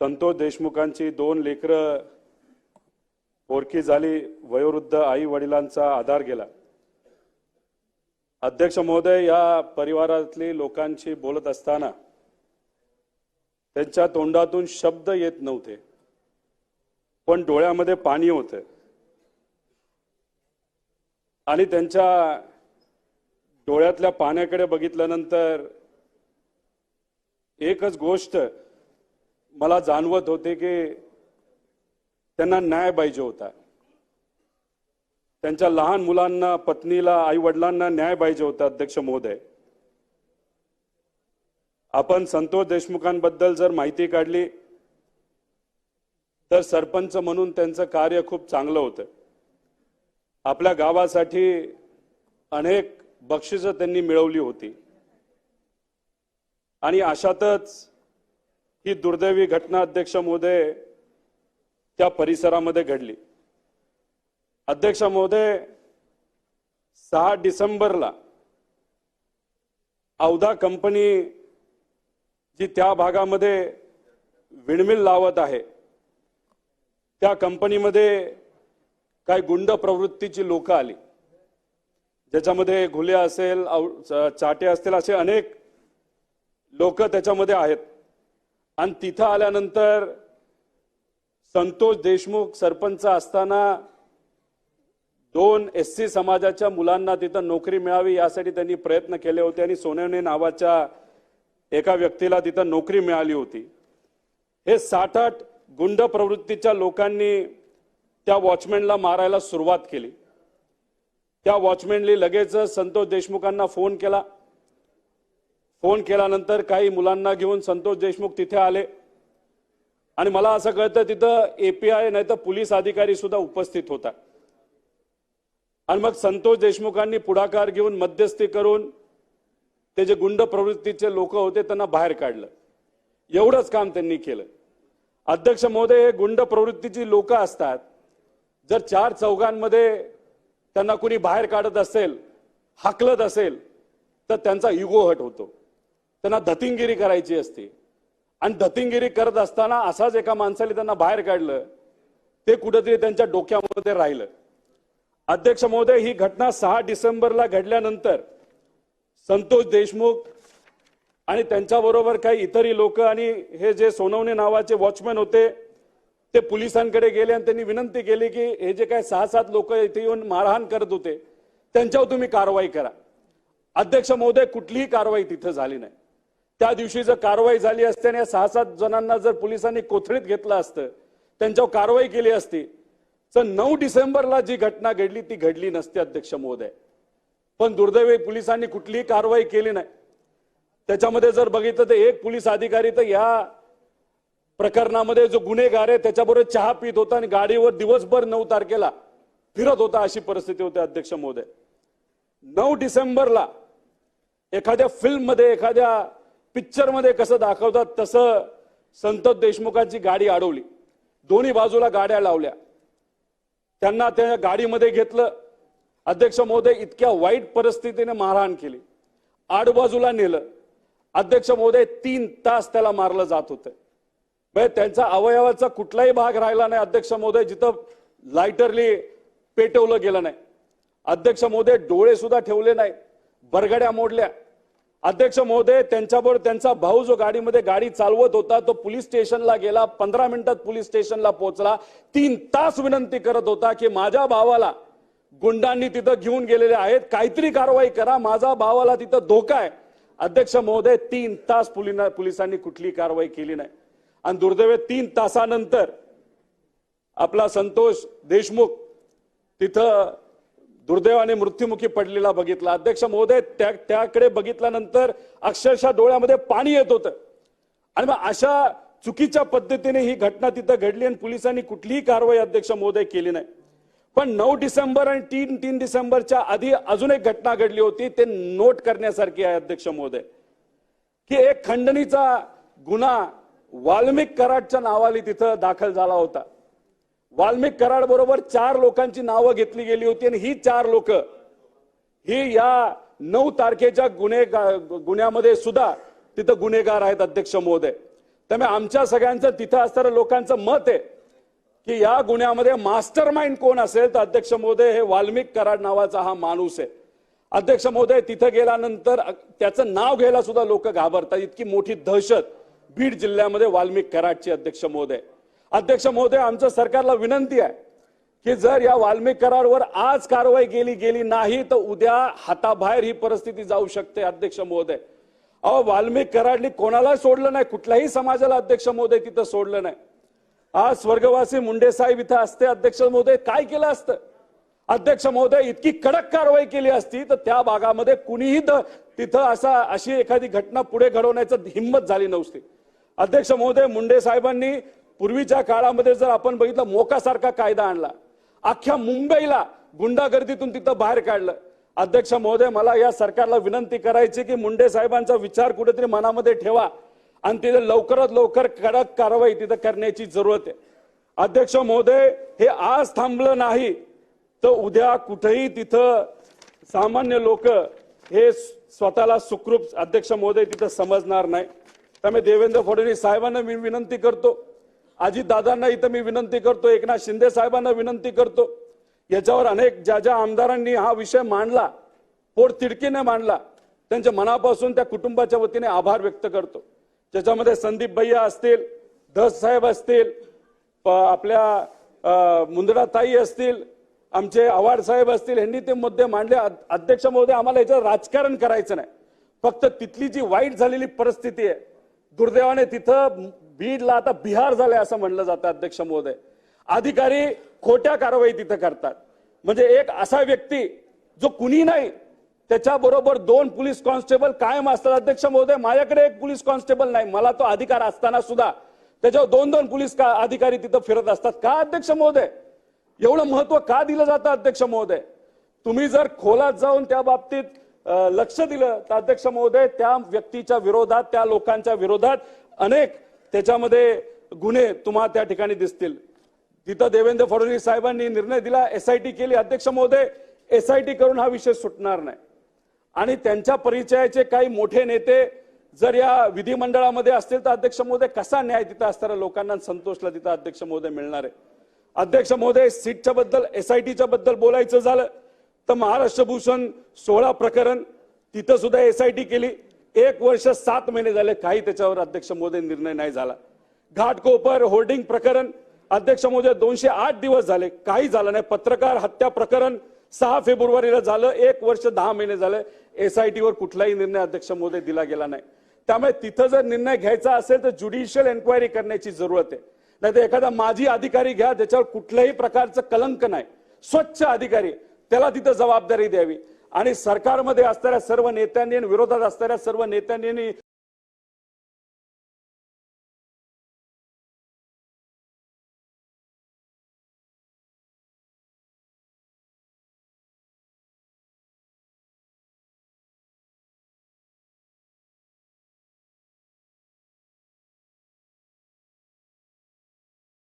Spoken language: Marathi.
संतोष देशमुखांची दोन लेकरं पोरकी झाली वयोवृद्ध आई वडिलांचा आधार गेला. अध्यक्ष महोदय या परिवारातली लोकांशी बोलत असताना त्यांच्या तोंडातून शब्द येत नव्हते. पण डोळ्यामध्ये पाणी होतं. आणि त्यांच्या डोळ्यातल्या पाण्याकडे बघितल्यानंतर एकच गोष्ट मला जाणवत होते की त्यांना न्याय पाहिजे होता. त्यांच्या लहान मुलांना पत्नीला आई वडिलांना न्याय पाहिजे होता अध्यक्ष महोदय. आपण संतोष देशमुखांबद्दल जर माहिती काढली तर सरपंच म्हणून त्यांचं कार्य खूप चांगलं होतं. आपल्या गावासाठी अनेक बक्षिसं त्यांनी मिळवली होती. आणि अशातच ही दुर्दैवी घटना अध्यक्ष महोदय त्या परिसरामध्ये घडली. अध्यक्ष महोदय सहा डिसेंबरला औदा कंपनी जी त्या भागामध्ये विणमिल लावत आहे त्या कंपनीमध्ये काही गुंड प्रवृत्तीची लोक आली. ज्याच्यामध्ये घुले असेल चाटे असतील असे अनेक लोक त्याच्यामध्ये आहेत. आणि तिथं आल्यानंतर संतोष देशमुख सरपंच असताना दोन एस सी समाजाच्या मुलांना तिथं नोकरी मिळावी यासाठी त्यांनी प्रयत्न केले होते आणि सोनवणे नावाच्या एका व्यक्तीला तिथं नोकरी मिळाली होती. हे साठ आठ गुंड प्रवृत्तीच्या लोकांनी त्या वॉचमॅनला मारायला सुरुवात केली. त्या वॉचमॅननी लगेच संतोष देशमुखांना फोन केला. फोन केल्यानंतर काही मुलांना घेऊन संतोष देशमुख तिथे आले. आणि मला असं कळतं तिथं एपीआय नाही तर पोलीस अधिकारी सुद्धा उपस्थित होता. आणि मग संतोष देशमुखांनी पुढाकार घेऊन मध्यस्थी करून ते जे गुंड प्रवृत्तीचे लोक होते त्यांना बाहेर काढलं. एवढंच काम त्यांनी केलं. अध्यक्ष महोदय हे गुंड प्रवृत्तीची लोक असतात. जर चार चौघांमध्ये त्यांना कुणी बाहेर काढत असेल हाकलत असेल तर त्यांचा इगो हट होतो. त्यांना धतिंगिरी करायची असते. आणि धतिंगिरी करत असताना असाच एका माणसाने त्यांना बाहेर काढलं ते कुठेतरी त्यांच्या डोक्यामध्ये राहिलं. अध्यक्ष महोदय ही घटना सहा डिसेंबरला घडल्यानंतर संतोष देशमुख आणि त्यांच्याबरोबर काही इतरही लोक आणि हे जे सोनवणे नावाचे वॉचमॅन होते ते पोलिसांकडे गेले आणि त्यांनी विनंती केली की हे जे काही सहा सात लोक इथे येऊन मारहाण करत होते त्यांच्यावर तुम्ही कारवाई करा. अध्यक्ष महोदय कुठलीही कारवाई तिथं झाली नाही. त्या दिवशी जर कारवाई झाली असते आणि या सहा सात जणांना जर पोलिसांनी कोथळीत घेतलं असतं त्यांच्यावर कारवाई केली असती तर नऊ डिसेंबरला जी घटना घडली ती घडली नसते अध्यक्ष महोदय. पण दुर्दैवी पोलिसांनी कुठलीही कारवाई केली नाही. त्याच्यामध्ये जर बघितलं तर एक पोलीस अधिकारी तर या प्रकरणामध्ये जो गुन्हेगार आहे त्याच्याबरोबर चहा पित होता आणि गाडीवर दिवसभर नऊ तारखेला फिरत होता अशी परिस्थिती होती अध्यक्ष महोदय. नऊ डिसेंबरला एखाद्या फिल्ममध्ये एखाद्या पिक्चरमध्ये कसं दाखवतात तसं संतोष देशमुखांची गाडी अडवली. दोन्ही बाजूला गाड्या लावल्या. त्यांना त्या गाडीमध्ये घेतलं. अध्यक्ष महोदय इतक्या वाईट परिस्थितीने मारहाण केली. आडबाजूला नेलं. अध्यक्ष महोदय तीन तास त्याला मारलं जात होतं. म्हणजे त्यांचा अवयवाचा कुठलाही भाग राहिला नाही. अध्यक्ष महोदय जिथं लायटरली पेटवलं गेलं नाही. अध्यक्ष महोदय डोळे सुद्धा ठेवले नाही. बरगड्या मोडल्या. अध्यक्ष महोदय त्यांच्याबरोबर त्यांचा भाऊ जो गाडीमध्ये गाडी चालवत होता तो पोलीस स्टेशनला गेला पंधरा मिनिटात पोलीस स्टेशनला पोहोचला. तीन तास विनंती करत होता की माझ्या भावाला गुंडांनी तिथं घेऊन गेलेले आहेत काहीतरी कारवाई करा माझा भावाला तिथं धोका आहे. अध्यक्ष महोदय तीन तास पोलिसांनी कुठली कारवाई केली नाही. आणि दुर्दैवे तीन तासानंतर आपला संतोष देशमुख तिथं दुर्दैवाने मृत्युमुखी पडलेला बघितला. अध्यक्ष महोदय त्या त्याकडे बघितल्यानंतर अक्षरशः डोळ्यामध्ये पाणी येत होतं. आणि मग अशा चुकीच्या पद्धतीने ही घटना तिथं घडली आणि पोलिसांनी कुठलीही कारवाई अध्यक्ष महोदय केली नाही. पण नऊ डिसेंबर आणि तीन तीन डिसेंबरच्या आधी अजून एक घटना घडली होती ते नोट करण्यासारखी आहे अध्यक्ष महोदय. की एक खंडणीचा गुन्हा वाल्मिक कराडच्या नावाने तिथं दाखल झाला होता. वाल्मिक कराड बरोबर चार लोकांची नावं घेतली गेली होती आणि ही चार लोक ही या नऊ तारखेच्या गुन्हे गुन्ह्यामध्ये सुद्धा तिथं गुन्हेगार आहेत अध्यक्ष महोदय. त्यामुळे आमच्या सगळ्यांचं तिथं असणाऱ्या लोकांचं मत आहे की या गुन्ह्यामध्ये मास्टर माइंड कोण असेल तर अध्यक्ष महोदय हे वाल्मिक कराड नावाचा हा माणूस आहे. अध्यक्ष महोदय तिथं गेल्यानंतर त्याचं नाव घ्यायला सुद्धा लोक घाबरतात. इतकी मोठी दहशत बीड जिल्ह्यामध्ये वाल्मिक कराडची अध्यक्ष महोदय. अध्यक्ष महोदय आमचं सरकारला विनंती आहे की जर या वाल्मिक करारवर आज कारवाई केली गेली नाही तर उद्या हाताबाहेर ही परिस्थिती जाऊ शकते अध्यक्ष महोदय. अहो वाल्मिक कराडली कोणाला सोडलं नाही कुठल्याही समाजाला अध्यक्ष महोदय तिथं सोडलं नाही. आज स्वर्गवासी मुंडे साहेब इथं असते अध्यक्ष महोदय काय केलं असतं? अध्यक्ष महोदय इतकी कडक कारवाई केली असती तर त्या भागामध्ये कुणीही तिथं असा अशी एखादी घटना पुढे घडवण्याचं हिंमत झाली नव्हती. अध्यक्ष महोदय मुंडे साहेबांनी पूर्वीच्या काळामध्ये जर आपण बघितलं मोकासारखा कायदा आणला. अख्ख्या मुंबईला गुंडागर्दीतून तिथं बाहेर काढलं. अध्यक्ष महोदय मला या सरकारला विनंती करायची की मुंडे साहेबांचा विचार कुठेतरी मनामध्ये ठेवा. आणि तिथे लवकरात लवकर कडक कारवाई तिथं करण्याची जरूरत आहे. अध्यक्ष महोदय हे आज थांबलं नाही तर उद्या कुठेही तिथं सामान्य लोक हे स्वतःला सुखरूप अध्यक्ष महोदय तिथं समजणार नाही. त्यामुळे देवेंद्र फडणवीस साहेबांना मी विनंती करतो अजित दादांना इथं मी विनंती करतो एकनाथ शिंदे साहेबांना विनंती करतो. याच्यावर अनेक ज्या ज्या आमदारांनी हा विषय मांडला पोट तिडकीने मांडला त्यांच्या मनापासून त्या कुटुंबाच्या वतीने आभार व्यक्त करतो. ज्याच्यामध्ये संदीप भैया असतील धस साहेब असतील आपल्या मुंदडाताई मुंदडा ताई असतील आमचे आव्हाड साहेब असतील यांनी ते मुद्दे मांडले. अध्यक्ष महोदय आम्हाला याचं राजकारण करायचं नाही. फक्त तिथली जी वाईट झालेली परिस्थिती आहे दुर्दैवाने तिथं बीडला आता बिहार झालंय असं म्हणलं जातं अध्यक्ष महोदय. अधिकारी खोट्या कारवाई तिथं करतात. म्हणजे एक असा व्यक्ती जो कुणी नाही त्याच्याबरोबर दोन पोलीस कॉन्स्टेबल कायम असतात. अध्यक्ष महोदय माझ्याकडे एक पोलीस कॉन्स्टेबल नाही मला तो अधिकार असताना सुद्धा त्याच्यावर दोन दोन पोलीस का अधिकारी तिथं फिरत असतात. का अध्यक्ष महोदय? एवढं महत्त्व का दिलं जातं अध्यक्ष महोदय? तुम्ही जर खोलात जाऊन त्या बाबतीत लक्ष दिलं. तर अध्यक्ष महोदय त्या व्यक्तीच्या विरोधात त्या लोकांच्या विरोधात अनेक त्याच्यामध्ये गुन्हे तुम्हाला त्या ठिकाणी दिसतील. तिथं देवेंद्र फडणवीस साहेबांनी निर्णय दिला एसआयटी केली. अध्यक्ष महोदय एसआयटी करून हा विषय सुटणार नाही. आणि त्यांच्या परिचयाचे काही मोठे नेते जर या विधिमंडळामध्ये असतील तर अध्यक्ष महोदय कसा न्याय तिथं असणाऱ्या लोकांना संतोषला तिथं अध्यक्ष महोदय मिळणार आहे. अध्यक्ष महोदय सीटच्या बद्दल एसआयटीच्या बद्दल बोलायचं झालं. तर महाराष्ट्र भूषण सोळा प्रकरण तिथं सुद्धा एस आय टी केली. एक वर्ष सात महिने झाले काही त्याच्यावर अध्यक्ष मोदी निर्णय नाही झाला. घाटकोपर होर्डिंग प्रकरण अध्यक्ष महोदय दोनशे आठ दिवस झाले काही झालं नाही. पत्रकार हत्या प्रकरण सहा फेब्रुवारीला झालं एक वर्ष दहा महिने झाले. एसआयटी वर कुठलाही निर्णय अध्यक्ष मोदी दिला गेला नाही. त्यामुळे तिथं जर निर्णय घ्यायचा असेल तर ज्युडिशियल एन्क्वायरी करण्याची जरूरत आहे. नाही तर एखादा माजी अधिकारी घ्या त्याच्यावर कुठल्याही प्रकारचं कलंक नाही. स्वच्छ अधिकारी. त्याला तिथं जबाबदारी द्यावी. आणि सरकारमध्ये असणाऱ्या सर्व नेत्यांनी विरोधात असणाऱ्या सर्व नेत्यांनी